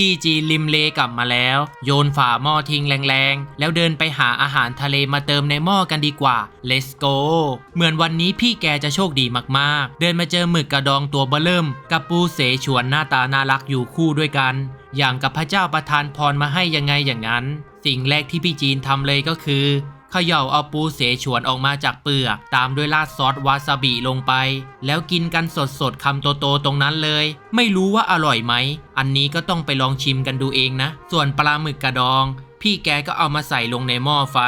พี่จีนริมเลกลับมาแล้ว โยนฝาหม้อทิ้งแรงๆ แล้วเดินไปหาอาหารทะเลมาเติมในหม้อกันดีกว่า let's go เหมือนวันนี้พี่แกจะโชคดีมากๆ เดินมาเจอหมึกกระดองตัวเบอเริ่ม กับปูเสฉวนหน้าตาน่ารักอยู่คู่ด้วยกัน อย่างกับพระเจ้าประทานพรมาให้ยังไงอย่างนั้น สิ่งแรกที่พี่จีนทำเลยก็คือ ย่าเอาปูเสฉวนออกมาจากเปลือก ตามด้วยราดซอสวาซาบิลงไป แล้วกินกันสดๆคำโตๆตรงนั้นเลย ไม่รู้ว่าอร่อยไหม อันนี้ก็ต้องไปลองชิมกันดูเองนะ ส่วนปลาหมึกกระดอง พี่แกก็เอามาใส่ลงในหม้อไฟ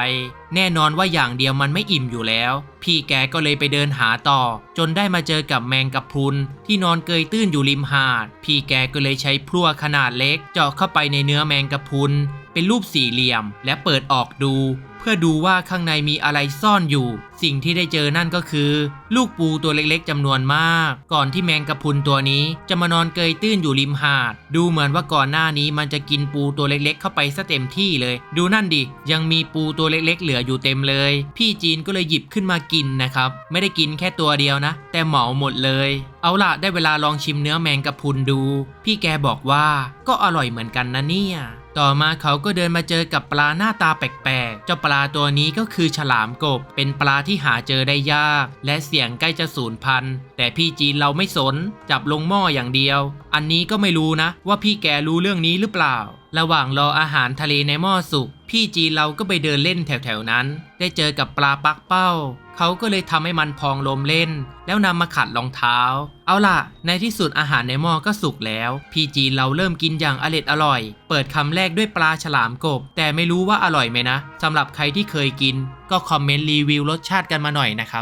แน่นอนว่าอย่างเดียวมันไม่อิ่มอยู่แล้ว พี่แกก็เลยไปเดินหาต่อ จนได้มาเจอกับแมงกะพรุน ที่นอนเกยตื้นอยู่ริมหาด พี่แกก็เลยใช้พลั่วขนาดเล็ก เจาะเข้าไปในเนื้อแมงกะพรุน เป็นรูปสี่เหลี่ยม และเปิดออกดู เพื่อดูว่าข้างในมีอะไรซ่อนอยู่ สิ่งที่ได้เจอนั่นก็คือ ลูกปูตัวเล็กๆจำนวนมาก ก่อนที่แมงกะพุนตัวนี้จะมานอนเกยตื้นอยู่ริมหาด ดูเหมือนว่าก่อนหน้านี้มันจะกินปูตัวเล็กๆ เข้าไปซะเต็มที่เลย ดูนั่นดิยังมีปูตัวเล็กๆ เหลืออยู่เต็มเลย พี่จีนก็เลยหยิบขึ้นมากินนะครับ ไม่ได้กินแค่ตัวเดียวนะ แต่เหมาหมดเลย เอาล่ะได้เวลาลองชิมเนื้อแมงกะพุนดู พี่แกบอกว่าก็อร่อยเหมือนกันนะเนี่ย ต่อมาเขาก็เดินมาเจอกับปลาหน้าตาแปลกๆ เจ้าปลาตัวนี้ก็คือฉลามกบ เป็นปลาที่หาเจอได้ยาก และเสียงใกล้จะสูญพันธุ์ แต่พี่จีนเราไม่สน จับลงหม้ออย่างเดียว อันนี้ก็ไม่รู้นะ ว่าพี่แกรู้เรื่องนี้หรือเปล่า ระหว่างรออาหารทะเลในหม้อสุก พี่จีเราก็ไปเดินเล่นแถวๆนั้น ได้เจอกับปลาปักเป้า เขาก็เลยทำให้มันพองลมเล่น แล้วนำมาขัดรองเท้า เอาล่ะ ในที่สุดอาหารในหม้อก็สุกแล้ว พี่จีเราเริ่มกินอย่างอร็ดอร่อย เปิดคำแรกด้วยปลาฉลามกบ แต่ไม่รู้ว่าอร่อยไหมนะสำหรับใครที่เคยกิน ก็คอมเมนต์รีวิวรสชาติกันมาหน่อยนะครับ